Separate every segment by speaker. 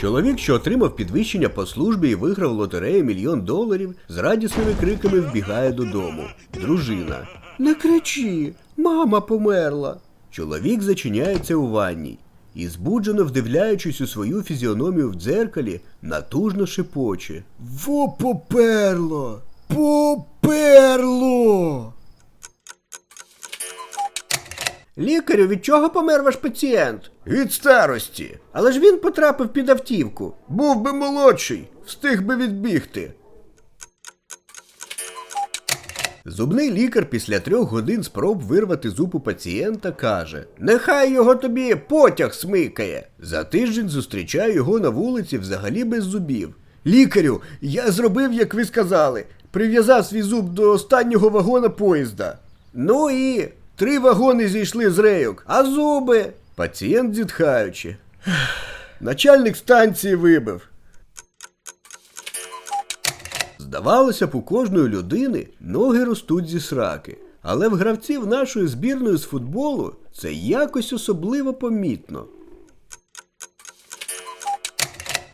Speaker 1: Чоловік, що отримав підвищення по службі і виграв лотерею мільйон доларів, з радісними криками вбігає додому. Дружина. Не кричи, мама померла. Чоловік зачиняється у ванні і, збуджено вдивляючись у свою фізіономію в дзеркалі, натужно шепоче. Во поперло! Поперло! Лікарю, від чого помер ваш пацієнт? Від старості. Але ж він потрапив під автівку. Був би молодший, встиг би відбігти. Зубний лікар після трьох годин спроб вирвати зуб у пацієнта каже: Нехай його тобі потяг смикає. За тиждень зустрічаю його на вулиці взагалі без зубів. Лікарю, я зробив, як ви сказали, прив'язав свій зуб до останнього вагона поїзда. Ну і три вагони зійшли з рейок, а зуби. Пацієнт зітхаючи. Начальник станції вибив. Здавалося б, у кожної людини ноги ростуть зі сраки. Але в гравців нашої збірної з футболу це якось особливо помітно.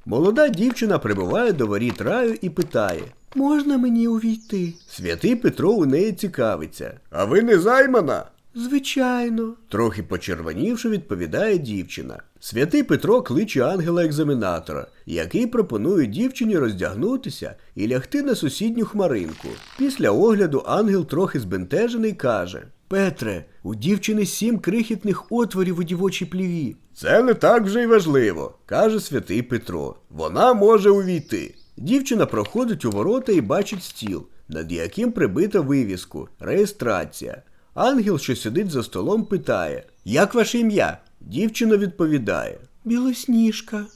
Speaker 1: Молода дівчина прибуває до воріт раю і питає: Можна мені увійти? Святий Петро у неї цікавиться. А ви не займана? Звичайно. Трохи почервонівши, відповідає дівчина. Святий Петро кличе ангела-екзаменатора, який пропонує дівчині роздягнутися і лягти на сусідню хмаринку. Після огляду ангел трохи збентежений каже: Петре, у дівчини сім крихітних отворів у дівочій пліві. Це не так вже й важливо, каже святий Петро. Вона може увійти. Дівчина проходить у ворота і бачить стіл, над яким прибита вивіску реєстрація. Ангел, що сидить за столом, питає: Як ваше ім'я? Дівчина відповідає: Білосніжка.